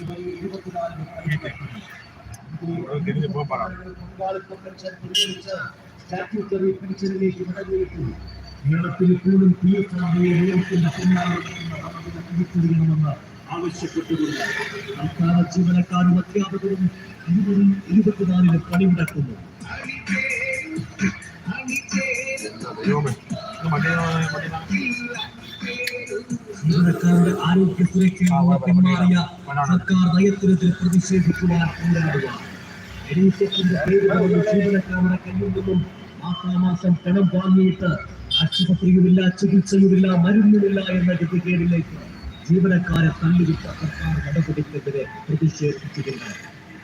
ജനുവരി പിൻവലിച്ച് സ്റ്റാറ്റ്യൂട്ടറി പെൻഷനിലേക്ക് മടങ്ങിയിട്ടു കേരളത്തിൽ പോലും പി എഫ് നിയമത്തിന്റെ പിന്നാലെ നടക്കുന്ന നടപടി തിരിച്ചറിയണമെന്ന് ആവശ്യപ്പെട്ടുകൊണ്ട് സംസ്ഥാന ജീവനക്കാരും അധ്യാപകരും ഇരുപതും ഇരുപത്തിനാലിന് പണിമുടക്കുന്നു മറ്റേ മറ്റേ ജീവനക്കാരുടെ ആരോഗ്യ സുരക്ഷയിൽ പിന്മാറിയ സർക്കാർ നയത്തിനെതിരെ പ്രതിഷേധിക്കുവാൻ പോരാടുക. ജീവനക്കാരുടെ കയ്യിൽ നിന്നും മാസാമാസം പണം വാങ്ങിയിട്ട് ആശുപത്രിയുമില്ല ചികിത്സയുമില്ല മരുന്നുമില്ല എന്ന ഗതികേടിലേക്ക് ജീവനക്കാരെ തള്ളിവിട്ട സർക്കാർ നടപടിക്കെതിരെ പ്രതിഷേധിച്ചിട്ടുണ്ട്.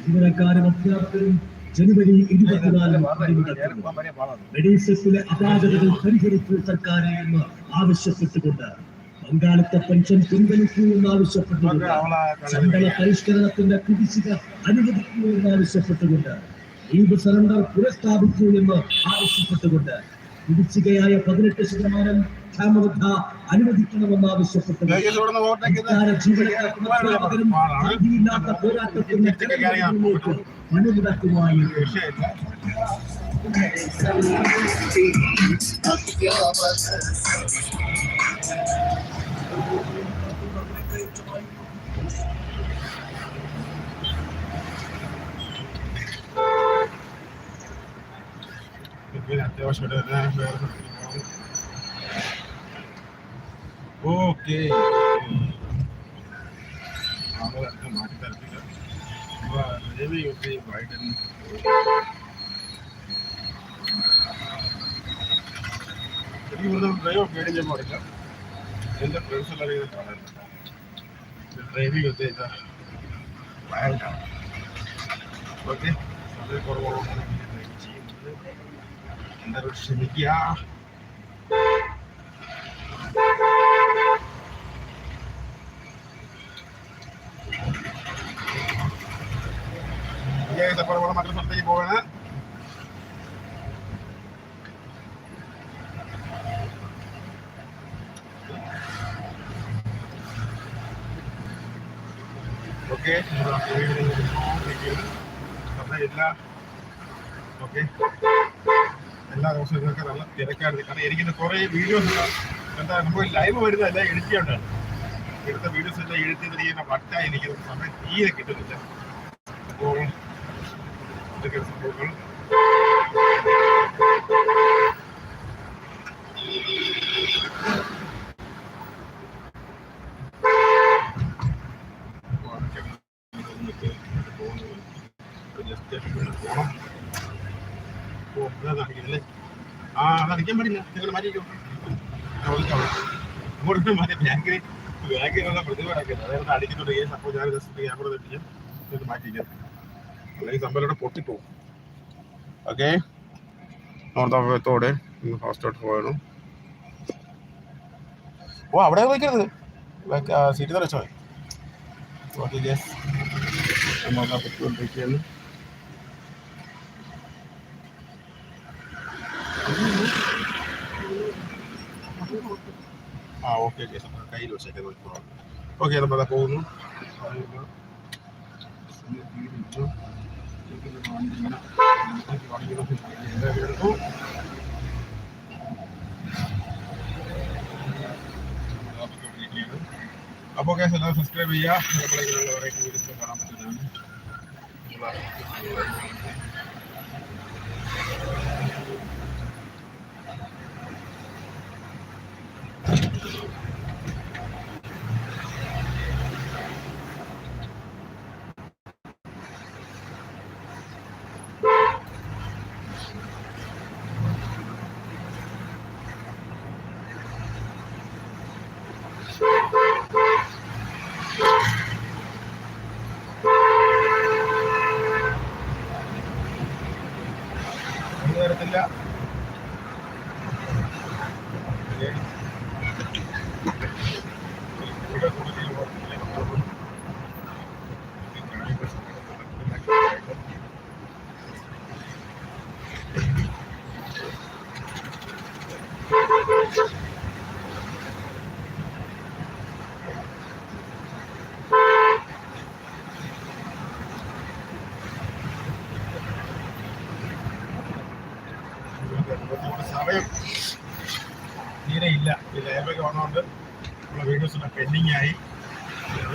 ജീവനക്കാരും അധ്യാപകരും ജനുവരി ഇരുപത്തിനാലും മെഡിസെസിലെ അപാകതകൾ പരിഹരിച്ച് സർക്കാരെ എന്ന് ആവശ്യപ്പെട്ടുകൊണ്ട് പങ്കാളിത്ത പെൻഷൻ പിൻവലിക്കൂ എന്നാവശ്യപ്പെട്ടുകൊണ്ട് ശമ്പള പരിഷ്കരണത്തിന്റെ കുടിശ്ശിക അനുവദിക്കൂ എന്നാവശ്യപ്പെട്ടുകൊണ്ട് ലീഗ് സറണ്ടർ പുനഃസ്ഥാപിക്കൂ എന്ന് ആവശ്യപ്പെട്ടുകൊണ്ട് കുടിശ്ശികയായ പതിനെട്ട് ശതമാനം ക്ഷാമബദ്ധ അനുവദിക്കണമെന്ന് ആവശ്യപ്പെട്ടുകൊണ്ട് പോരാട്ടത്തിന്റെ കിടങ്ങിലേക്ക് പണിമുടക്കുമായി വിഷയമില്ല. ഓക്കെ. മാറ്റി തരത്തില്ല രവി ഒക്കെ ബൈഡൻ ഇവിടുന്ന് ഡ്രൈവ് പേടിക്കാൻ പാടില്ല എന്റെ ഫ്രണ്ട്സ് എല്ലാവരും ഇത് കാണാറുണ്ട് ഡ്രൈവിംഗ് ഒക്കെ ഇതാ വയൽഡാണ് ഓക്കെ വളരെ ഡ്രൈവ് ചെയ്യുന്നത്. എന്തായാലും ക്ഷമിക്കുക അപ്പുറം മറ്റൊരു സ്ഥലത്തേക്ക് പോവാണ് ഓക്കെ എല്ലാ ഓക്കെ എല്ലാ ദിവസവും ഇതൊക്കെ നല്ല തിരക്കായിരുന്നു കാരണം എനിക്കിന്ന് കുറേ വീഡിയോസ് എന്താ നമുക്ക് ലൈവ് വരുന്നതല്ല എഡിറ്റ് ചെയ്യേണ്ടതാണ് എടുത്ത വീഡിയോസ് എല്ലാം എഡിറ്റ് ചെയ്ത് ചെയ്യുന്ന വട്ടായി എനിക്ക് സമയം തീരെ കിട്ടുന്നില്ല അപ്പോൾ ഇതൊക്കെ സംഭവങ്ങൾ അപ്പോൾ അതൊക്കെയാണ് ഇതൊക്കെ പോകുന്നത് ജസ്റ്റ് പോകണം ഓ അതറിയില്ലേ ആ അതറിയിക്കാൻ പാടില്ല. നിങ്ങൾ മാറ്റിക്കോ അങ്ങോട്ട് മാറ്റി ബാങ്കിന് ബാങ്കിനുള്ള പ്രതിഭയാക്കിയത് അതായത് അടിക്കുന്നുണ്ട്. കേസ് അപ്പോൾ ഞാൻ ജസ്റ്റ് ക്യാമറ തെറ്റിച്ച് ഇത് മാറ്റിക്കാം അല്ലെങ്കിൽ സംഭവം പൊട്ടിപ്പോവും. ഓക്കെ നോർത്താത്തോടെ ഫാസ്റ്റോട്ട് പോകണം. ഓ അവിടെ വയ്ക്കരുത് സീറ്റ് വെച്ചോ ഓക്കെ ഗ്യാസ് നോക്കാൻ പറ്റുകൊണ്ടിരിക്കുകയാണ് ആ ഓക്കെ ഓക്കെ കയ്യിൽ വെച്ചേക്കുന്നത് ഓക്കെ നമ്മൾ പോകുന്നു അപ്പോൾ കേസ് എല്ലാവരും സബ്സ്ക്രൈബ് ചെയ്യുക നമ്മളെ വെറൈറ്റി വീഡിയോസ് കാണാൻ പറ്റുന്നതാണ് Yeah. ഈ ലാബൊക്കെ വന്നുകൊണ്ട് നമ്മുടെ വീഡിയോസിന്റെ പെൻഡിങ് ആയി.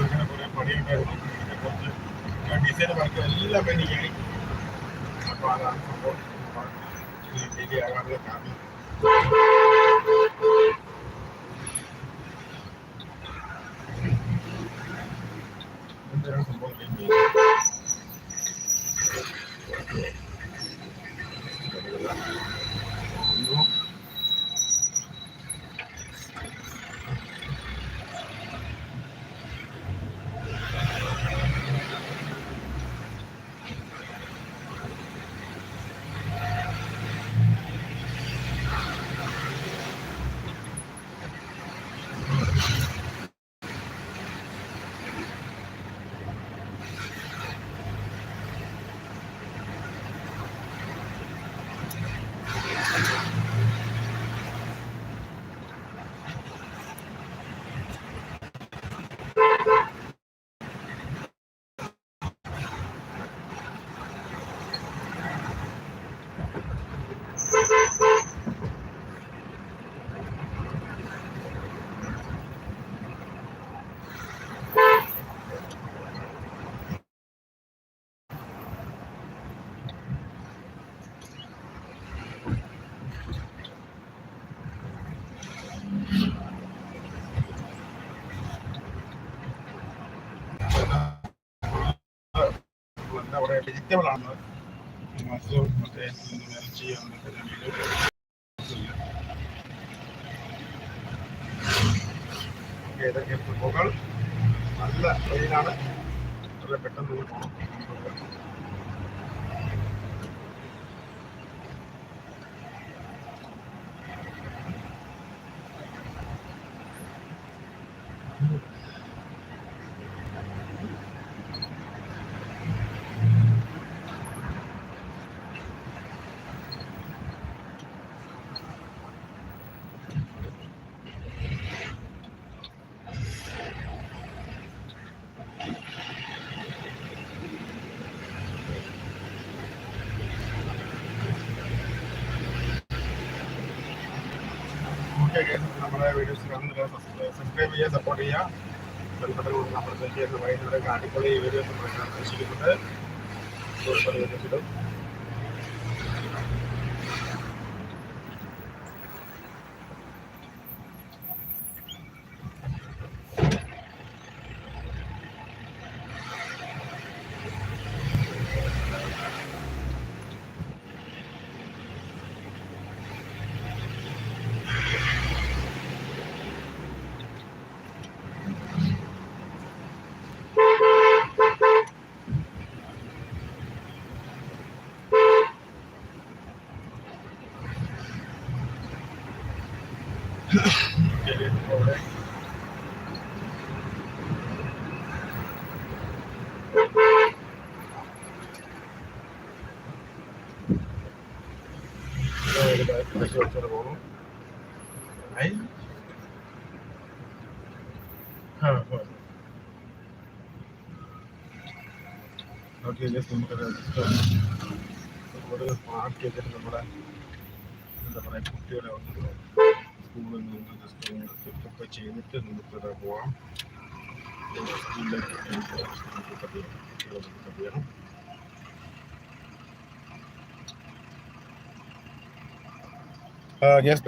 ഇങ്ങനെ കുറേ പണിയുണ്ടായിരുന്നു. അതിനെ കുറച്ച് ഡിസൈൻ വർക്ക് എല്ലാം പെൻഡിങ് ആയി. അപ്പോൾ അതാണ് സംഭവം. ഡിലേ ആകാനുള്ള കാരണം. എന്താണ് സംഭവം? എന്താ പറയുക വെജിറ്റബിൾ ആണ്. മറ്റേ ഇതൊക്കെ സംഭവങ്ങൾ നല്ല ട്രെയിനാണ് നല്ല പെട്ടെന്ന് പോകണം ഓക്കെ നമ്മുടെ വീഡിയോസ് കാണുന്നില്ല സബ്സ്ക്രൈബ് ചെയ്യുക സപ്പോർട്ട് ചെയ്യുക ബന്ധപ്പെട്ട നമ്മൾ ചെയ്യുന്ന വൈകുന്നേരം അടിപൊളി വീഡിയോസ് പ്രതീക്ഷിക്കുന്നുണ്ട് വീഡിയോസ് ഇടും ഓക്കെ അവിടെ വെച്ചോട് പോകുന്നു ഐ ഓക്കെ ജസ്റ്റ് നമുക്കത് കൂടുതൽ ചെയ്തിട്ട് നമ്മുടെ എന്താ പറയുക കുട്ടികളെ ഒന്ന് സ്കൂളിൽ നിന്ന് ജസ്റ്റ് ഒന്ന് ചെയ്തിട്ട് നമുക്കത് പോവാം. സ്കൂളിലേക്ക്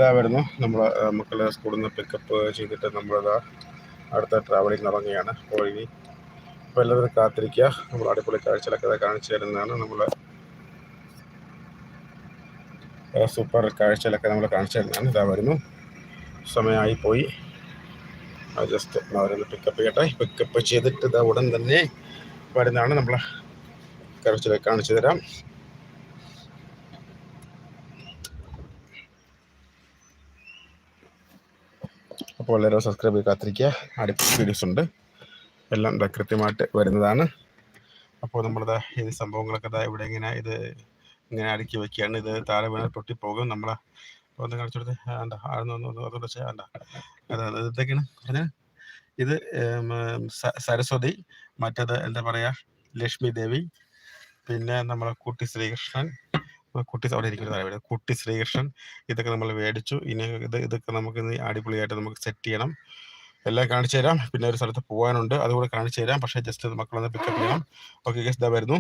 ദാ വരുന്നു. നമ്മൾ മക്കളെ സ്കൂളിൽ നിന്ന് പിക്കപ്പ് ചെയ്തിട്ട് നമ്മൾ അടുത്ത ട്രാവലിംഗ് ഇറങ്ങുകയാണ് അപ്പോൾ ഇനി അപ്പോൾ എല്ലാവരും കാത്തിരിക്കുക. നമ്മൾ അടിപൊളി കാഴ്ചകളൊക്കെ കാണിച്ചു തരുന്നതാണ് നമ്മൾ സൂപ്പർ കാഴ്ചകളൊക്കെ നമ്മൾ കാണിച്ചു തരുന്നതാണ്. ഇതാ വരുന്നു. സമയമായി പോയി ജസ്റ്റ് അവരൊന്ന് പിക്കപ്പ് ചെയ്യട്ടെ. പിക്കപ്പ് ചെയ്തിട്ട് ഇതാ ഉടൻ തന്നെ വരുന്നതാണ് നമ്മൾ കാഴ്ചകളൊക്കെ കാണിച്ചു തരാം. അപ്പോൾ എല്ലാവരും സബ്സ്ക്രൈബ് ചെയ്ത് കാത്തിരിക്കുക. അടുത്ത വീഡിയോസ് ഉണ്ട്. എല്ലാം കൃത്യമായിട്ട് വരുന്നതാണ്. അപ്പോൾ നമ്മളിതാ ഈ സംഭവങ്ങളൊക്കെ ഇതാ ഇവിടെ ഇങ്ങനെ ഇത് ഇങ്ങനെ അടുക്കി വയ്ക്കുകയാണ് ഇത് താഴെ വീണാൽ പൊട്ടിപ്പോകും. നമ്മൾ ഒന്ന് കാണിച്ചു കൊടുത്ത്. വേണ്ട അതുകൊണ്ട് വേണ്ട അതാണ് ഇതൊക്കെയാണ്. പറഞ്ഞത് ഇത് സരസ്വതി മറ്റേത് എന്താ പറയാ? ലക്ഷ്മി ദേവി പിന്നെ നമ്മളെ കുട്ടി ശ്രീകൃഷ്ണൻ. കുട്ടി അവിടെ ഇരിക്കുന്നത് ഇവിടെ. കുട്ടി ശ്രീകൃഷ്ണൻ ഇതൊക്കെ നമ്മൾ മേടിച്ചു. ഇനി ഇത് ഇതൊക്കെ നമുക്ക് ഇനി അടിപൊളിയായിട്ട് നമുക്ക് സെറ്റ് ചെയ്യണം. എല്ലാം കാണിച്ചു തരാം. പിന്നെ ഒരു സ്ഥലത്ത് പോകാനുണ്ട്. അതുകൂടെ കാണിച്ചു തരാം. പക്ഷേ ജസ്റ്റ് മക്കളൊന്ന് പിക്കപ്പ് ചെയ്യണം. ഓക്കെ ഗസ് ഇതാ വരുന്നു.